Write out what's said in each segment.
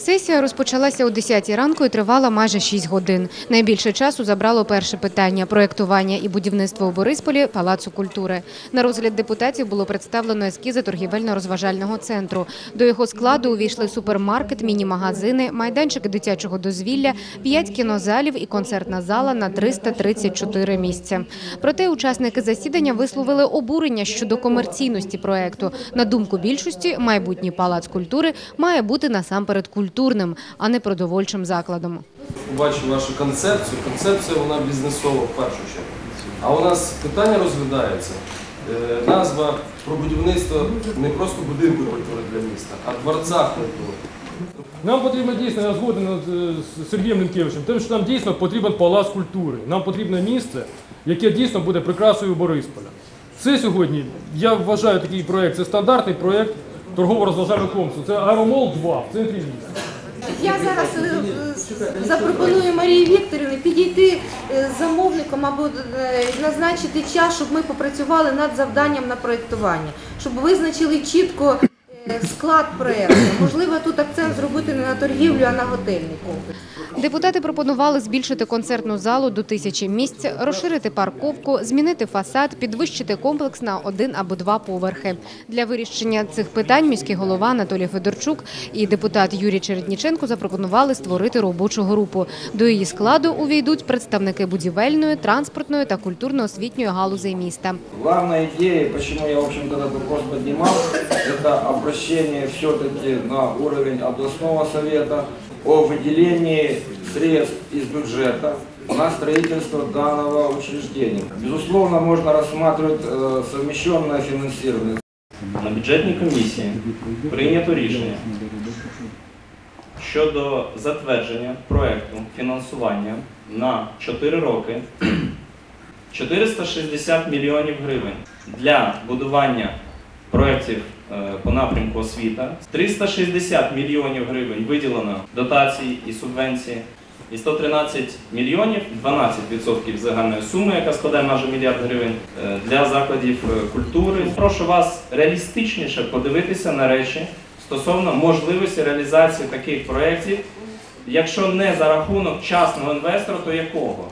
Сесія розпочалася о 10 ранку і тривала майже 6 годин. Найбільше часу забрало перше питання – проєктування і будівництво у Борисполі Палацу культури. На розгляд депутатів було представлено ескізи торгівельно-розважального центру. До його складу увійшли супермаркет, міні-магазини, майданчики дитячого дозвілля, 5 кінозалів і концертна зала на 334 місця. Проте учасники засідання висловили обурення щодо комерційності проекту. На думку більшості, майбутній палац культури має бути насамперед культурним, а не продовольчим закладом. Бачу вашу концепцію. Концепція вона бізнесова в першу чергу. А у нас питання розглядається. е, Назва про будівництво не просто будинку культури для міста, а дворця культури. Нам потрібно дійсно, я згоден е, з Сергієм Лінкевичем, тим, що нам дійсно потрібен палац культури. Нам потрібне місце, яке дійсно буде прикрасою Борисполя. Це сьогодні, я вважаю такий проєкт, це стандартний проєкт торгово-розважального комплексу. Це Аеромол 2 в центрі міста. Я зараз е, запропоную Марії Вікторівні підійти е, з замовником або е, назначити час, щоб ми попрацювали над завданням на проєктування, щоб визначили чітко склад проєкту. Можливо, тут акцент зробити не на торгівлю, а на готельний комплекс. Депутати пропонували збільшити концертну залу до тисячі місць, розширити парковку, змінити фасад, підвищити комплекс на один або два поверхи. Для вирішення цих питань міський голова Анатолій Федорчук і депутат Юрій Чередніченко запропонували створити робочу групу. До її складу увійдуть представники будівельної, транспортної та культурно-освітньої галузей міста. Главная идея, почему я, в общем-то, этот вопрос поднимал, это обращение все-таки на уровень областного совета о выделении средств из бюджета на строительство данного учреждения. Безусловно, можно рассматривать э, совмещенное финансирование. На бюджетній комісії прийнято рішення щодо затвердження проекту фінансування на 4 роки 460 мільйонів гривень для будування проєктів е, по напрямку освіта. 360 мільйонів гривень виділено дотацій і субвенцій. І 113 мільйонів, 12% загальної суми, яка складає майже мільярд гривень е, для закладів е, культури. Прошу вас реалістичніше подивитися на речі стосовно можливості реалізації таких проєктів. Якщо не за рахунок частного інвестора, то якого?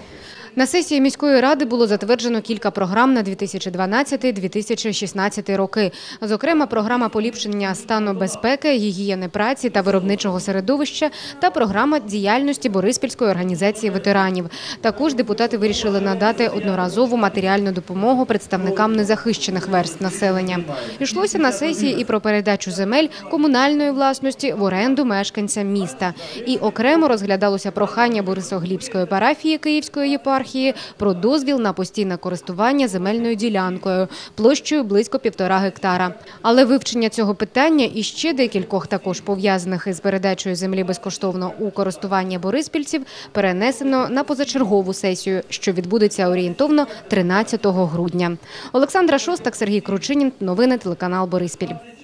На сесії міської ради було затверджено кілька програм на 2012-2016 роки. Зокрема, програма поліпшення стану безпеки, гігієни праці та виробничого середовища та програма діяльності Бориспільської організації ветеранів. Також депутати вирішили надати одноразову матеріальну допомогу представникам незахищених верств населення. Йшлося на сесії і про передачу земель комунальної власності в оренду мешканцям міста. І окремо розглядалося прохання Борисоглібської парафії Київської єпархії про дозвіл на постійне користування земельною ділянкою площею близько півтора гектара. Але вивчення цього питання і ще декількох також пов'язаних із передачею землі безкоштовно у користування бориспільців перенесено на позачергову сесію, що відбудеться орієнтовно 13 грудня. Олександра Шостак, Сергій Кручинін. Новини телеканал Бориспіль.